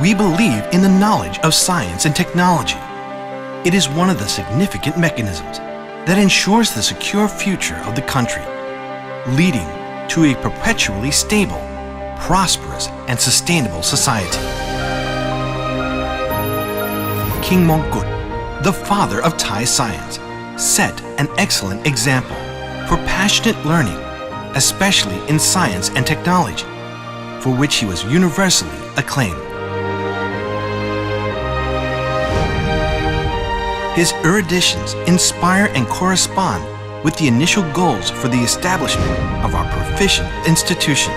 We believe in the knowledge of science and technology. It is one of the significant mechanisms that ensures the secure future of the country, leading to a perpetually stable, prosperous, and sustainable society. King Mongkut, the father of Thai science, set an excellent example for passionate learning, especially in science and technology, for which he was universally acclaimed. His eruditions inspire and correspond with the initial goals for the establishment of our proficient institution,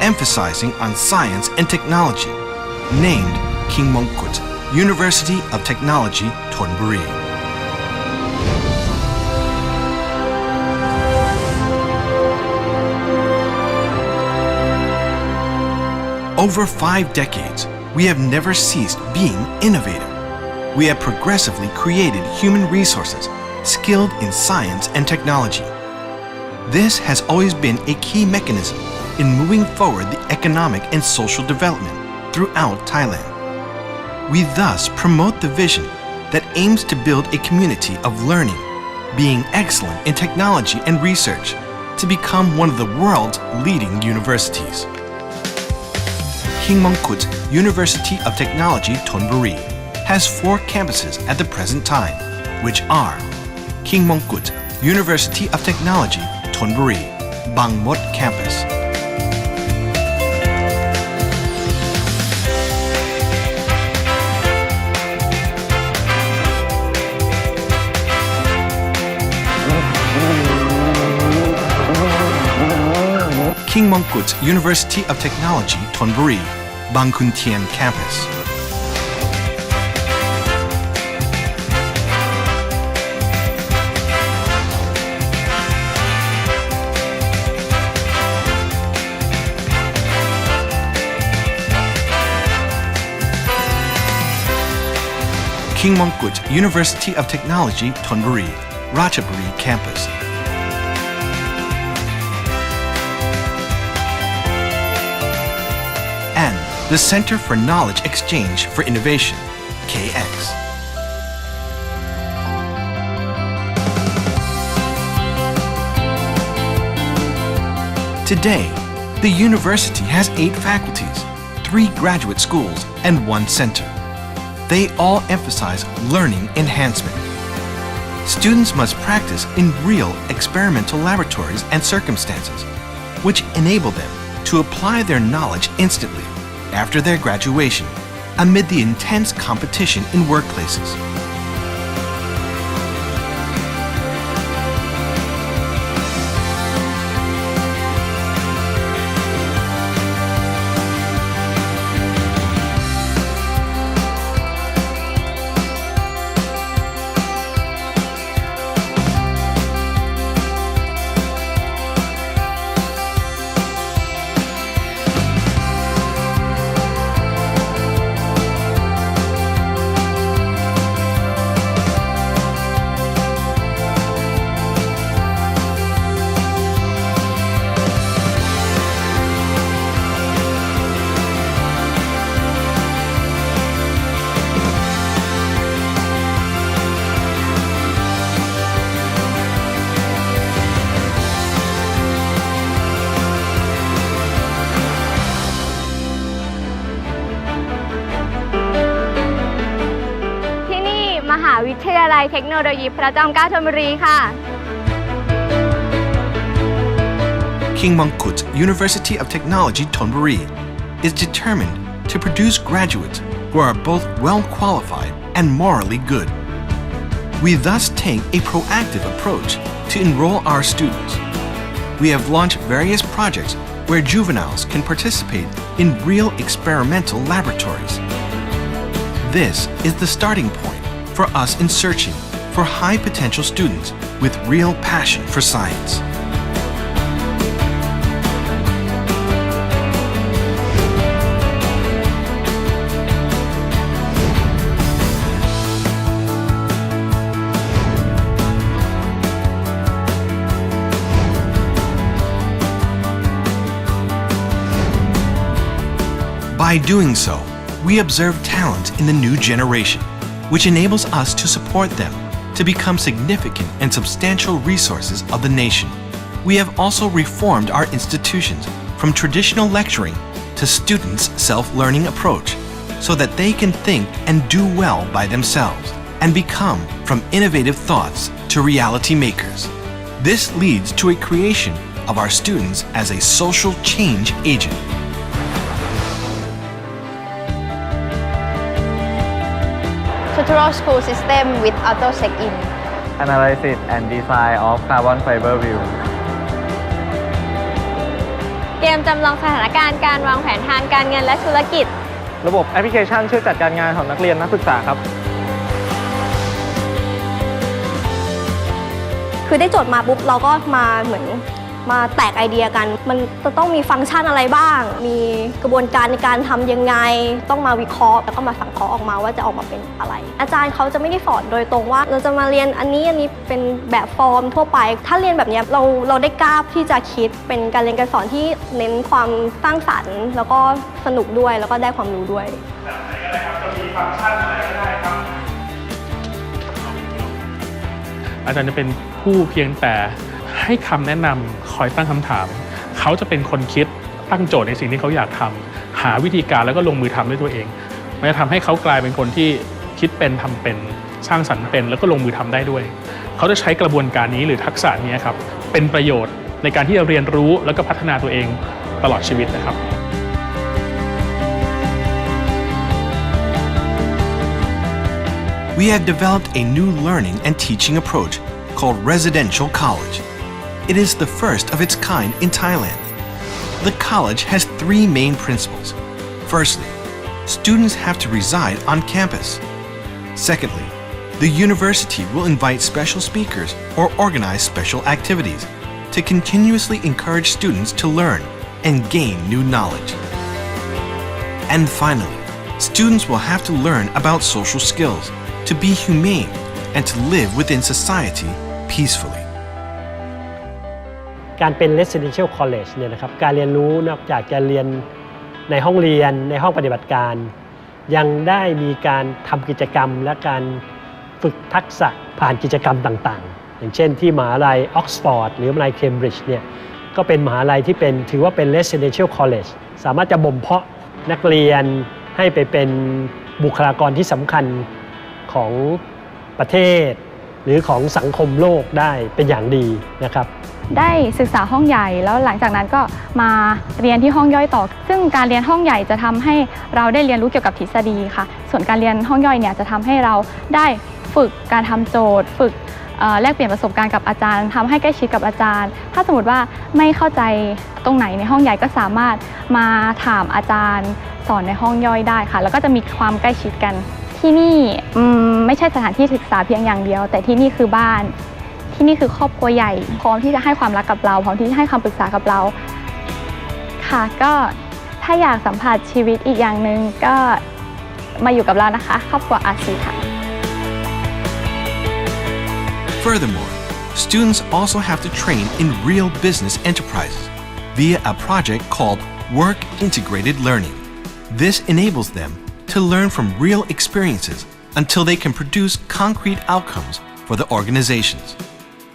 emphasizing on science and technology, named King Mongkut University of Technology, Thonburi. Over five decades, we have never ceased being innovative. We have progressively created human resources skilled in science and technology. This has always been a key mechanism in moving forward the economic and social development throughout Thailand. We thus promote the vision that aims to build a community of learning, being excellent in technology and research to become one of the world's leading universities. King Mongkut University of Technology Thonburi has four campuses at the present time, which are King Mongkut University of Technology Thonburi, Bangmot Campus. King Mongkut University of Technology Thonburi, Bangkhuntian Campus. King Mongkut University of Technology Thonburi, Ratchaburi Campus. and the Center for Knowledge Exchange for Innovation, KX. Today, the university has eight faculties, three graduate schools, and one center. They all emphasize learning enhancement. Students must practice in real experimental laboratories and circumstances, which enable them to apply their knowledge instantly after their graduation amid the intense competition in workplaces.. มหาวิทยาลัยเทคโนโลยีพระจอมเกล้าธนบุรีค่ะ King Mongkut University of Technology Thonburi is determined to produce graduates who are both well qualified and morally good. We thus take a proactive approach to enroll our students. We have launched various projects where juveniles can participate in real experimental laboratories. This is the starting point for us in searching for high potential students with real passion for science. By doing so, we observe talent in the new generation, which enables us to support them to become significant and substantial resources of the nation. We have also reformed our institutions from traditional lecturing to students' self learning approach so that they can think and do well by themselves and become from innovative thoughts to reality makers. This leads to a creation of our students as a social change agent. Tutorial School System with Auto Check-in Analysis and Design of Carbon Fiber View เกมจำลองสถานการณ์การวางแผนทางการเงินและธุรกิจ ระบบแอปพลิเคชันช่วยจัดการงานของนักเรียนนักศึกษาครับ คือได้โจทย์มาปุ๊บเราก็มาเหมือน มาแตกไอเดียกัน มันจะต้องมีฟังก์ชันอะไรบ้าง มีกระบวนการในการทำยังไง ต้องมาวิเคราะห์แล้วก็มาสังเคราะห์ออกมาว่าจะออกมาเป็นอะไร อาจารย์เขาจะไม่ได้สอนโดยตรงว่า เราจะมาเรียนอันนี้อันนี้เป็นแบบฟอร์มทั่วไป ถ้าเรียนแบบเนี้ยเราเราได้กล้าที่จะคิดเป็นการเรียนการสอนที่เน้นความสร้างสรรค์ แล้วก็สนุกด้วยแล้วก็ได้ความรู้ด้วยอาจารย์จะเป็นผู้เพียงแต่ ให้คำแนะนำคอยตั้งคำถาม เขาจะเป็นคนคิดตั้งโจทย์ในสิ่งที่เขาอยากทำหาวิธีการแล้วก็ลงมือทำด้วยตัวเองมันจะทำให้เขากลายเป็นคนที่คิดเป็นทำเป็นสร้างสรรค์เป็น แล้วก็ลงมือทำได้ด้วย เขาจะใช้กระบวนการนี้หรือทักษะนี้ครับเป็นประโยชน์ในการที่จะเรียนรู้แล้วก็พัฒนาตัวเองตลอดชีวิตนะครับ We have developed a new learning and teaching approach called residential college. It is the first of its kind in Thailand. The college has three main principles. Firstly, students have to reside on campus. Secondly, the university will invite special speakers or organize special activities to continuously encourage students to learn and gain new knowledge. And finally, students will have to learn about social skills, to be humane, and to live within society peacefully. การเป็น residential college เนี่ยนะครับการเรียนรู้นอกจากจะเรียนในห้องเรียนในห้องปฏิบัติการ ยังได้มีการทำกิจกรรมและการฝึกทักษะผ่านกิจกรรมต่างๆ อย่างเช่นที่มหาลัยออกซฟอร์ดหรือมหาลัยเคมบริดจ์เนี่ยก็เป็นมหาลัยที่เป็นถือว่าเป็น residential college สามารถจะบ่มเพาะนักเรียนให้ไปเป็นบุคลากรที่สำคัญของประเทศ หรือของสังคมโลกได้เป็นอย่างดีนะครับ ได้ศึกษาห้องใหญ่แล้วหลังจากนั้นก็มาเรียนที่ห้องย่อยต่อ ซึ่งการเรียนห้องใหญ่จะทำให้เราได้เรียนรู้เกี่ยวกับทฤษฎีค่ะ ส่วนการเรียนห้องย่อยเนี่ยจะทำให้เราได้ฝึกการทำโจทย์ ฝึกเอ่อแลกเปลี่ยนประสบการณ์กับอาจารย์ทำให้ใกล้ชิดกับอาจารย์ ถ้าสมมติว่าไม่เข้าใจตรงไหนในห้องใหญ่ก็สามารถมาถามอาจารย์ สอนในห้องย่อยได้ค่ะ แล้วก็จะมีความใกล้ชิดกันที่นี่อืม ไม่ใช่สถานที่ศึกษาเพียงอย่างเดียว แต่ที่นี่คือบ้าน ที่นี่คือครอบครัวใหญ่ พร้อมที่จะให้ความรักกับเราพร้อมที่จะให้คำปรึกษากับเรา ค่ะก็ถ้าอยากสัมผัสชีวิตอีกอย่างหนึ่งก็มาอยู่กับเรานะคะ ครอบครัวอาซีค่ะ Furthermore, students also have to train in real business enterprises via a project called Work Integrated Learning. This enables them to learn from real experiences until they can produce concrete outcomes for the organizations.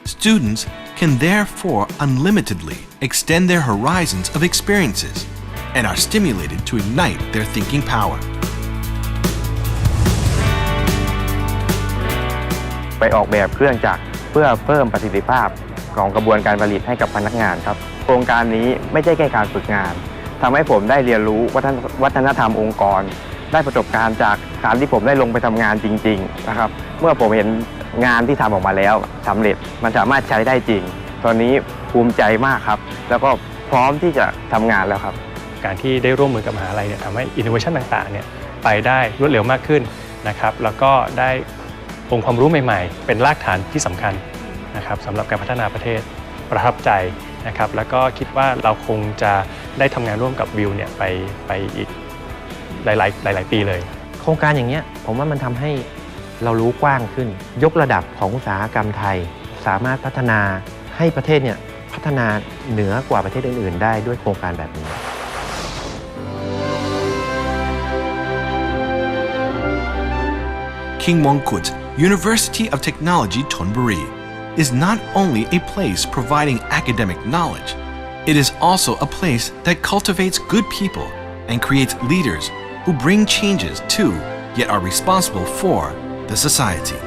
Students can therefore unlimitedly extend their horizons of experiences and are stimulated to ignite their thinking power. ไปออกแบบเครื่องจักรเพื่อเพิ่มประสิทธิภาพของกระบวนการผลิตให้กับพนักงานครับ โครงการนี้ไม่ใช่แค่การฝึกงานทำให้ผมได้เรียนรู้วัฒนวัฒนธรรมองค์กร ได้ประสบการณ์จากการที่ผมได้ลงไปทำงานจริงๆนะครับเมื่อผมเห็นงานที่ทำออกมาแล้วสำเร็จมันสามารถใช้ได้จริง ตอนนี้ภูมิใจมากครับ แล้วก็พร้อมที่จะทำงานแล้วครับ การที่ได้ร่วมมือกับมหาลัยเนี่ยทำให้อินโนเวชันต่างๆเนี่ยไปได้รวดเร็วมากขึ้นนะครับ แล้วก็ได้องค์ความรู้ใหม่ๆ เป็นรากฐานที่สำคัญนะครับสำหรับการพัฒนาประเทศประทับใจนะครับ แล้วก็คิดว่าเราคงจะได้ทำงานร่วมกับวิวเนี่ยไปไปอีก หลาย ๆ หลาย ๆ ปีเลย โครงการอย่างเงี้ยผมว่ามันทำให้เรารู้กว้างขึ้น ยกระดับของอุตสาหกรรมไทย สามารถพัฒนาให้ประเทศเนี่ยพัฒนาเหนือกว่าประเทศอื่น ๆ ได้ด้วยโครงการแบบนี้ King Mongkut University of Technology Thonburi is not only a place providing academic knowledge, it is also a place that cultivates good people and creates leaders who bring changes to, yet are responsible for, the society.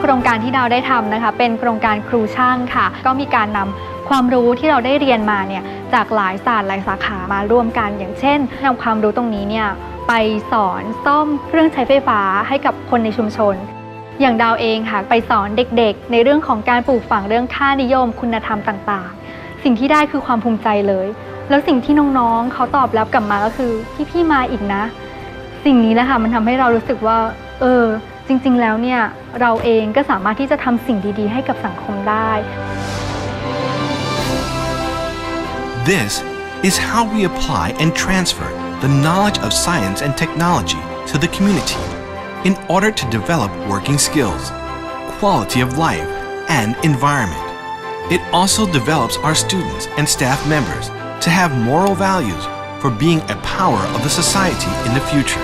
โครงการที่ดาวได้ทำนะคะเป็นโครงการครูช่างค่ะ ก็มีการนำความรู้ที่เราได้เรียนมาเนี่ยจากหลายศาสตร์หลายสาขามาร่วมกัน อย่างเช่นนำความรู้ตรงนี้เนี่ยไปสอนซ่อมเครื่องใช้ไฟฟ้าให้กับคนในชุมชน อย่างดาวเองค่ะไปสอนเด็กๆ ในเรื่องของการปลูกฝังเรื่องค่านิยม คุณธรรมต่างๆ สิ่งที่ได้คือความภูมิใจเลย แล้วสิ่งที่น้องๆเขาตอบรับกลับมาก็คือพี่ๆมาอีกนะ สิ่งนี้แหละค่ะมันทำให้เรารู้สึกว่า เออ จริง ๆ แล้วเนี่ยเราเองก็สามารถที่จะทำสิ่งดีๆ ให้กับสังคมได้ This is how we apply and transfer the knowledge of science and technology to the community in order to develop working skills, quality of life, and environment. It also develops our students and staff members to have moral values for being a power of the society in the future.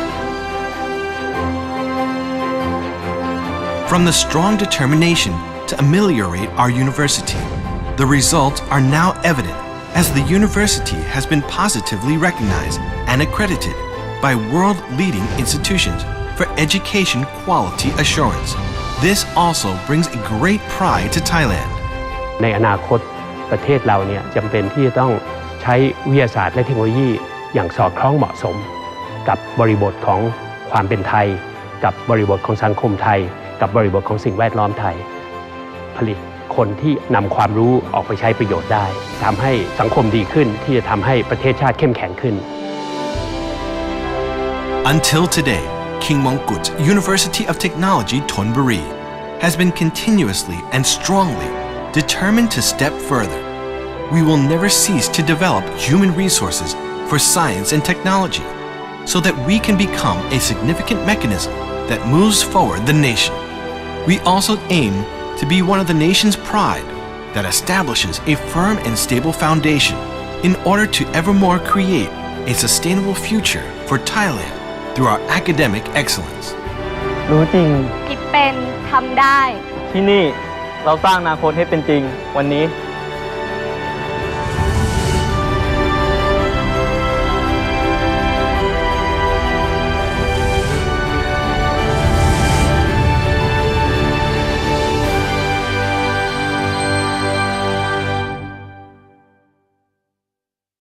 From the strong determination to ameliorate our university, the results are now evident as the university has been positively recognized and accredited by world leading institutions for education quality assurance. This also brings a great pride to Thailand. ในอนาคตประเทศเราเนี่ยจำเป็นที่จะต้องใช้วิทยาศาสตร์และเทคโนโลยีอย่างสอดคล้องเหมาะสม กับบริบทของความเป็นไทย กับบริบทของสังคมไทย กับบริบทของสิ่งแวดล้อมไทย ผลิตคนที่นำความรู้ออกไปใช้ประโยชน์ได้ทำให้สังคมดีขึ้นที่จะทำให้ประเทศชาติเข้มแข็งขึ้น Until today, King Mongkut University of Technology Thonburi has been continuously and strongly determined to step further. We will never cease to develop human resources for science and technology so that we can become a significant mechanism that moves forward the nation. We also aim to be one of the nation's pride that establishes a firm and stable foundation in order to evermore create a sustainable future for Thailand through our academic excellence. รู้จริง คิดเป็นทำได้ ที่นี่เราสร้างอนาคตให้เป็นจริง วันนี้